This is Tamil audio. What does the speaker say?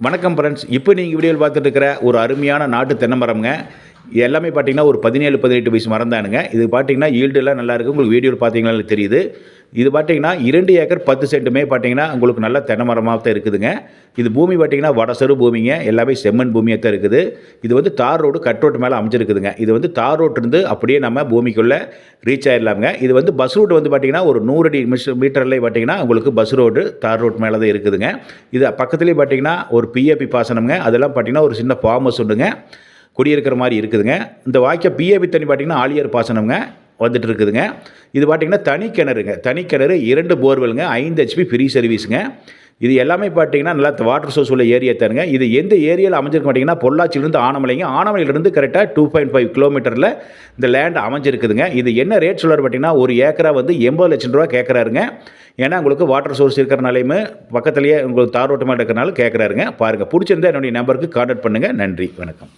வணக்கம் ஃப்ரெண்ட்ஸ் இப்போ நீங்கள் வீடியோவில் பார்த்துட்டு இருக்கிற ஒரு அருமையான நாட்டு தென்னை மரம்ங்க எல்லாமே பார்த்தீங்கன்னா ஒரு பதினேழு பதினெட்டு வயசு மரம் தானுங்க இது பார்த்தீங்கன்னா ஈல்டுலாம் நல்லா உங்களுக்கு வீடியோவில் பார்த்தீங்கன்னா தெரியுது. இது பார்த்தீங்கன்னா இரண்டு ஏக்கர் பத்து சென்ட்டுமே பார்த்தீங்கன்னா உங்களுக்கு நல்ல தென்னை மரமாக தான் இருக்குதுங்க. இது பூமி பார்த்தீங்கன்னா வடசரு பூமிங்க. எல்லாமே செம்மண் பூமியாக தான் இருக்குது. இது வந்து தார் ரோடு கட் ரோட்டு மேலே அமைஞ்சிருக்குதுங்க. இது வந்து தார் ரோட்லேருந்து அப்படியே நம்ம பூமிக்குள்ளே ரீச் ஆகிடலாமுங்க இது வந்து பஸ் ரூட் வந்து பார்த்தீங்கன்னா ஒரு நூறு அடி மிஷ் மீட்டர்லேயே பார்த்தீங்கன்னா உங்களுக்கு பஸ் ரோடு தார் ரோட் மேலே தான் இருக்குதுங்க. இது பக்கத்துலேயே பார்த்தீங்கன்னா ஒரு பிஏபி பாசனம்ங்க. அதெல்லாம் பார்த்தீங்கன்னா ஒரு சின்ன ஃபார்ம் ஹவுஸ் உண்டுங்க. குடியிருக்கிற மாதிரி இருக்குதுங்க. இந்த வாய்க்கால் பிஏபி தண்ணி பார்த்தீங்கன்னா ஆலியர் பாசனம்ங்க. வந்துட்டு இருக்குதுங்க இது பார்த்தீங்கன்னா தனி கிணறுங்க. தனி கிணறு இரண்டு போர்வெலுங்க ஐந்து ஹெச்பி ஃப்ரீ சர்வீஸுங்க இது எல்லாமே பார்த்தீங்கன்னா நல்லா வாட்டர் சோர்ஸ் உள்ள ஏரியா தருங்க இது எந்த ஏரியாவில் அமைஞ்சிருக்க மாட்டிங்கன்னா பொள்ளாச்சியிலிருந்து ஆனமலைங்க. ஆனமலையிலிருந்து கரெக்டாக டூ பாயிண்ட் ஃபைவ் கிலோமீட்டரில் இந்த லேண்ட் அமைஞ்சிருக்குதுங்க. இது என்ன ரேட் சொல்கிறார் பார்த்தீங்கன்னா ஒரு ஏக்கரா வந்து எண்பது லட்சம் ரூபா கேட்குறாருங்க ஏன்னா உங்களுக்கு வாட்டர் சோர்ஸ் இருக்கிறனாலையுமே பக்கத்துலேயே உங்களுக்கு தார் ரோட்டு மேலே இருக்கிறனால கேட்குறாருங்க பாருங்கள் பிடிச்சிருந்தா என்னுடைய நம்பருக்கு கான்டாக்ட் பண்ணுங்கள் நன்றி. வணக்கம்.